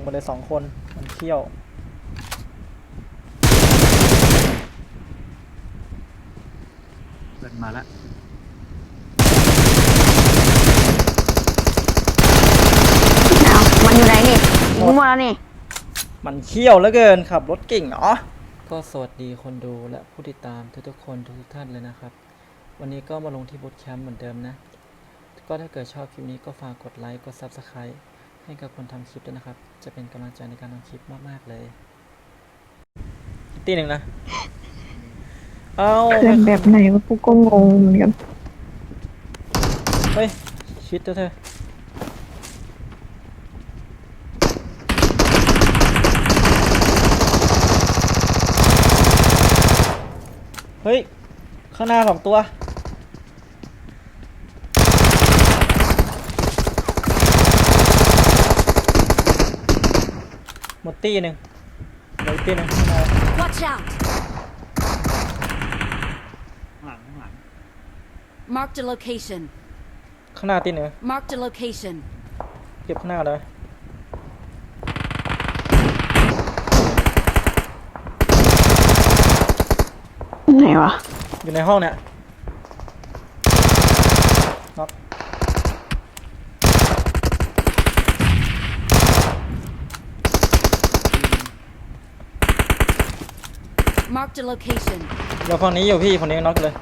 งไปเลยสองคน มันเที่ยวเพื่อนมาละเอามันอยู่ไหนนี่ยิงหมดแล้วนี่ มันเที่ยวเหลือเกินขับรถเก่งเนาะก็สวัสดีคนดูและผู้ติดตามทุกๆคนทุกๆท่านเลยนะครับ วันนี้ก็มาลงที่บูธแคมป์เหมือนเดิมนะ ก็ถ้าเกิดชอบคลิปนี้ก็ฝากกดไลค์กด Subscribe ให้กับคนทำคลิปด้วยนะครับ จะเป็นกำลังใจในการทำคลิปมากๆเลยอีกตีหนึ่งนะ เอาเพื่อนแบบไหนวะกูก็งงเหมือนกัน เฮ้ย ชิดเถอะเธอเฮ้ย ข้างหน้าสองตัว หมดตีหนึ่งเหลืออีกตีหนึ่งข้างหน้า Watch out! ข้างหลังข้างหลัง Marked a location. ข้างหน้าตีหนึ่ง Marked a location. เก็บข้างหน้าเลย ไหนวะอยู่ในห้องเนี่ยน็อก Marked a location. เดี๋ยวฝั่งนี้อยู่พี่ฝั่งนี้น็อกเลย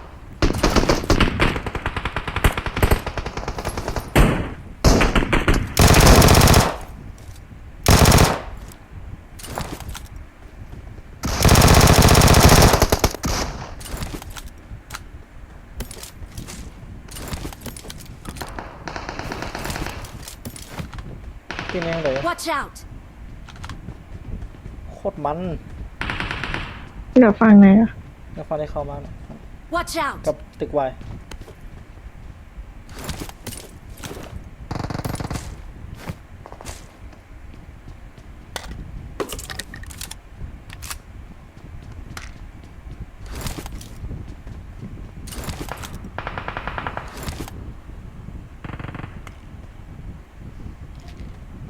ที่นี่ยังเหลย Watch out! โคตรมัน เหลือฟังไหนอะเดี๋ยวฝั่งนี้เข้ามานะ Watch out! กับตึกวาย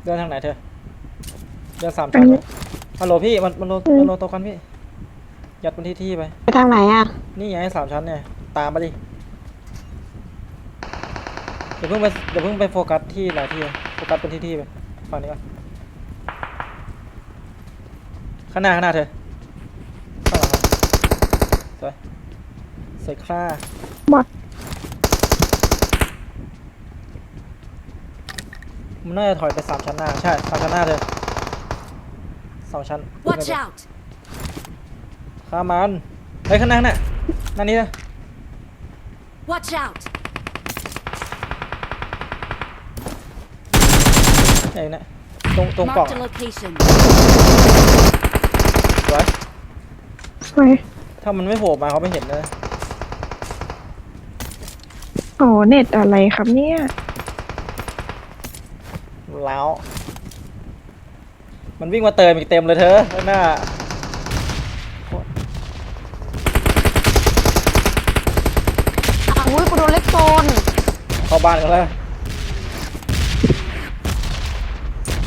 เดินทางไหนเธอเดินสามอัชั้นนนี้ฮัลโหลพี่มันมันโลอืมมันโลโตวกันพี่ ยัดบนที่ที่ไป ไปทางไหนอะ นี่ไงสามชั้นเนี่ย ตามมาดิเดี๋ยวเพิ่งไปเดี๋ยวเพิ่งไปโฟกัสที่หลายที่โฟกัสเป็นที่ที่ไปฝั่งนี้ก่อนข้างหน้าข้างหน้าเธอข้างหลังครับสวยสวยค่าบอดมันน่าจะถอยไปสามชั้นหน้า ใช่สามชั้นหน้าเธอสองชั้น Watch out! ข้ามันเฮ้ยข้างหน้าข้างหน้าหน้านี้นะ Watch out! ใหญ่นะตรงตรงกล่อง Marked a อะ location. สวยสวยถ้ามันไม่โผล่มาเขาไม่เห็นเลยโอ้เน็ตอะไรครับเนี่ย แล้ว มันวิ่งมาเติมอีกเต็มเลยเธอข้างหน้า อ้าวอุ้ยกู โดนเล็กโซนเข้าบ้านกันแล้ว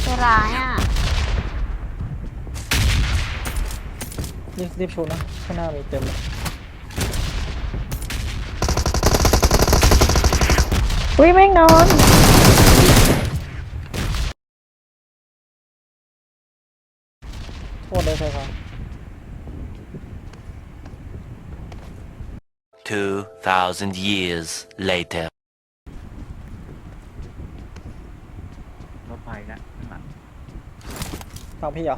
ใจร้ายอะรีบรีบชนนะข้างหน้ามีเต็มเลยอุ้ยแม่งนอนโทษเลยเธอครับ 2,000 years later. รถไฟละข้างหลังฟังพี่เหรอ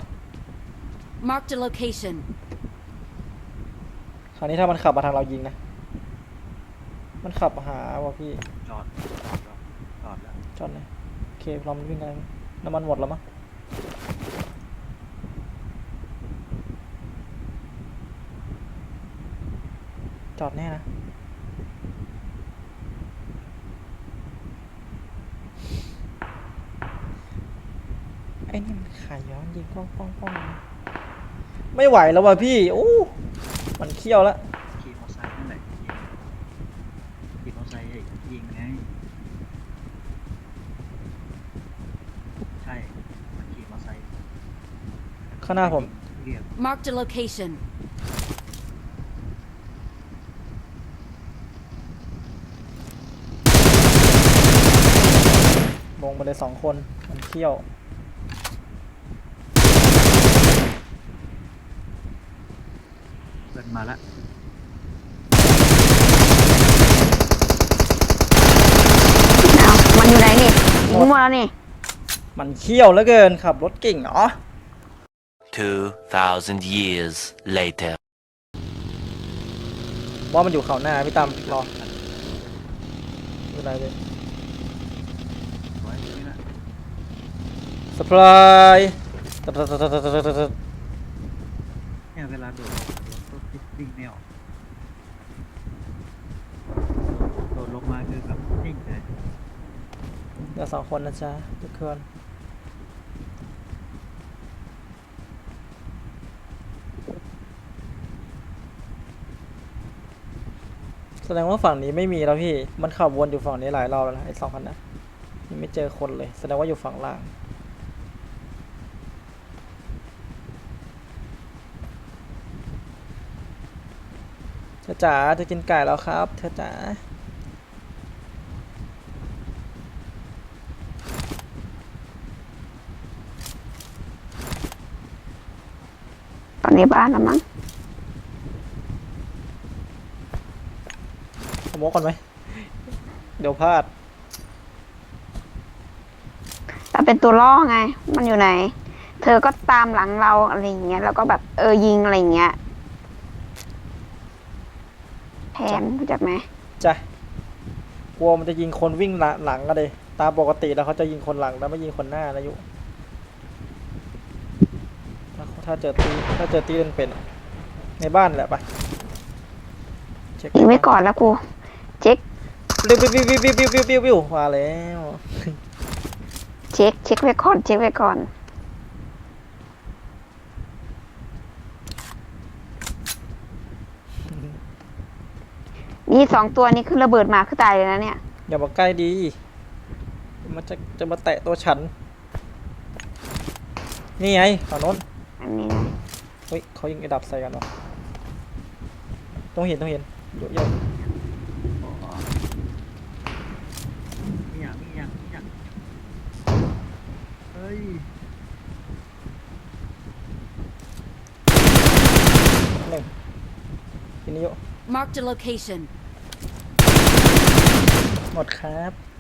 Marked a location. คราวนี้ถ้ามันขับมาทางเรายิงนะ มันขับมาหาว่ะพี่จอดจอดแล้วจอดแล้ว จอดเลยโอเคเรามันวิ่งกันน้ำมันหมดแล้วมั้ง จอดแน่นะ ไอ้นี่มันขายย้อนยิงป้องป้องป้องไม่ไหวแล้วว่ะพี่ โอ้ มันเคี้ยวแล้วขี่มอเตอร์ไซค์นั่นแหละยิงขี่มอเตอร์ไซค์ยิงไงใช่ มันขี่มอเตอร์ไซค์ข้างหน้าผมเรียบ Marked a location. ล งมาเลยสองคน มันเขี้ยวเพื่อนมาละเอามันอยู่ไหนนี่ยิงหมดแล้วนี่ มันเขี้ยวเหลือเกินขับรถเก่งเหรอ 2,000 years later. ว่ามันอยู่เขาหน้าพี่ตั้มรอไม่เป็นไรเลย ไว้นี่ละ สปายตัดตัดตัดตัดตัดตัดตัดเนี่ยเวลาโดดรถก็วิ่งไม่ออกโดดลงมาคือแบบนิ่งเลยเดี๋ยวสองคนนะจ๊ะทุกคนแสดงว่าฝั่งนี้ไม่มีแล้วพี่ มันขับวนอยู่ฝั่งนี้หลายรอบแล้วนะไอ้สองคันนะยังไม่เจอคนเลย แสดงว่าอยู่ฝั่งล่าง อจ๋าจะกินไก่แล้วครับ เธอจ๋าตอนนี้บ้านแล้วมั้งสโมกก่อนไหม เดี๋ยวพลาดเราเป็นตัวล่อไง มันอยู่ไหน เธอก็ตามหลังเราอะไรอย่างเงี้ย แล้วก็แบบเออยิงอะไรอย่างเงี้ย นรู้จักไหมจ้ะกลัวมันจะยิงคนวิ่งหลังก็เลยตามปกติแล้วเขาจะยิงคนหลังแล้วไม่ยิงคนหน้านะยุถ้าเจอตีถ้าเจอตีเป็นในบ้านแหละไปเช็คไว้ก่อนแล้วกูเช็ควิววิววิววิววิววิววิวมาแล้ว เช็คเช็คไว้ก่อนเช็คไว้ก่อว นี่สองตัวนี้คือระเบิดมาคือตายเลยนะเนี่ยอย่ามาใกล้ดี มันจะจะมาแตะตัวฉัน นี่ไงฝั่งโน้นอันนี้นะเฮ้ยเขายิงไอ้ดับใส่กันวะต้องเห็นต้องเห็นเยอะแยะอ๋อมีอย่างมีอย่างมีอย่างเฮ้ยหนึ่งทีนี้เยอะ Marked a location. หมดครับ